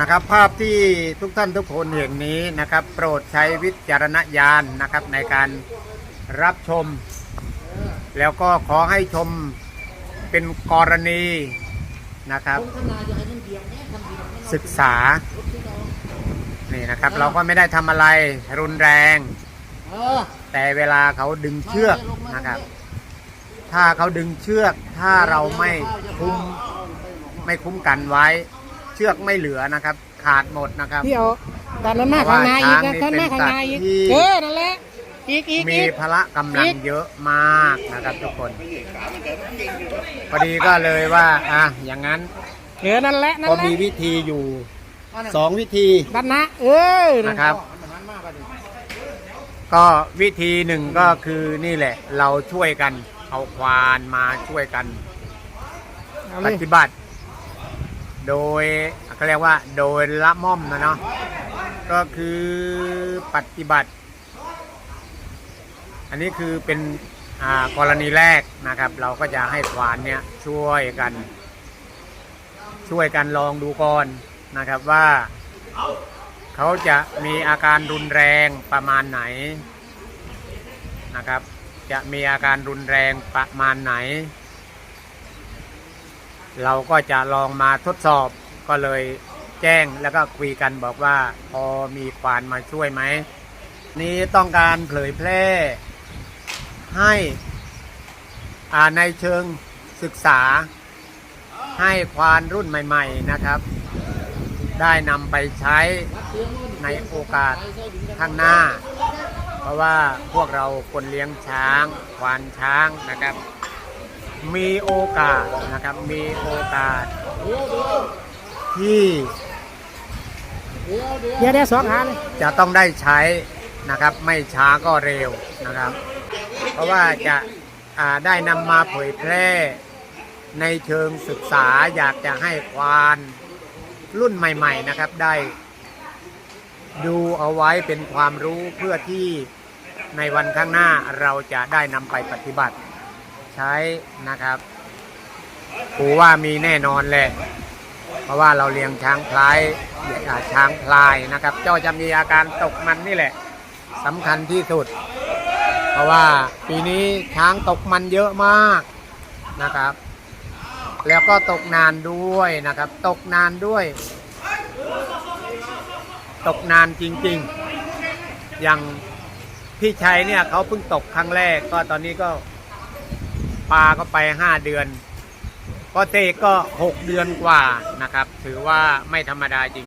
นะครับภาพที่ทุกท่านทุกคนเห็นนี้นะครับ โปรดใช้วิจารณญาณนะครับในการรับชม แล้วก็ขอให้ชมเป็นกรณีนะครับ ศึกษานี่นะครับ เราก็ไม่ได้ทำอะไรรุนแรง แต่เวลาเขาดึงเชือกนะครับ ถ้าเขาดึงเชือกถ้าเราไม่คุ้มไม่คุ้มกันไว้ ชือกไม่เหลือนะครับ ขาดหมดนะครับพี่เอาตอนนั้นมาข้างในอีกนะท่านมาข้างในอีกที่เออนั่นแหละอีกอีกมีอีกพละกำลังเยอะมากนะครับทุกคนพอดีก็เลยว่าอะอย่างนั้นเออนั่นแหละนั่นก็แหละมีวิธีอยู่สองวิธีด้านนะเออนะครับ ก็วิธีหนึ่งก็คือนี่แหละ เราช่วยกันเอาควานมาช่วยกันเอาปเลยฏิบัติ โดยเขาเรียกว่าโดยละม่อมนะเนาะก็คือปฏิบัติ อันนี้คือเป็นอ่ากรณีแรกนะครับ เราก็จะให้ควานเนี่ยช่วยกัน ช่วยกันลองดูก่อนนะครับว่าเขาจะมีอาการรุนแรงประมาณไหนนะครับ จะมีอาการรุนแรงประมาณไหน เราก็จะลองมาทดสอบก็เลยแจ้งแล้วก็คุยกันบอกว่าพอมีควานมาช่วยไหม นี้ต้องการเผยแพร่ให้อาในเชิงศึกษาให้ควานรุ่นใหม่ ๆนะครับ ได้นำไปใช้ในโอกาสข้างหน้า เพราะว่าพวกเราคนเลี้ยงช้าง ควานช้างนะครับ มีโอกาสนะครับ มีโอกาสที่เดี๋ยวเดี๋ยวสองหาเลยจะต้องได้ใช้นะครับ ไม่ช้าก็เร็วนะครับ เพราะว่าจะอ่าได้นำมาเผยแพร่ในเชิงศึกษาอยากจะให้ควานรุ่นใหม่ๆนะครับได้ ดูเอาไว้เป็นความรู้เพื่อที่ในวันข้างหน้าเราจะได้นำไปปฏิบัติ ใช้นะครับปูว่ามีแน่นอนแหละเพราะว่าเราเลี้ยงช้างพลายอ่าช้างพลายนะครับเจ้าจะมีอาการตกมันนี่แหละสำคัญที่สุด เพราะว่าปีนี้ช้างตกมันเยอะมากนะครับ แล้วก็ตกนานด้วยนะครับ ตกนานด้วย ตกนานจริงๆ อย่างพี่ชัยเนี่ยเขาเพิ่งตกครั้งแรกก็ตอนนี้ก็ ปลาก็ไปห้าเดือนก็เตก็หกเดือนกว่านะครับ ถือว่าไม่ธรรมดาจริง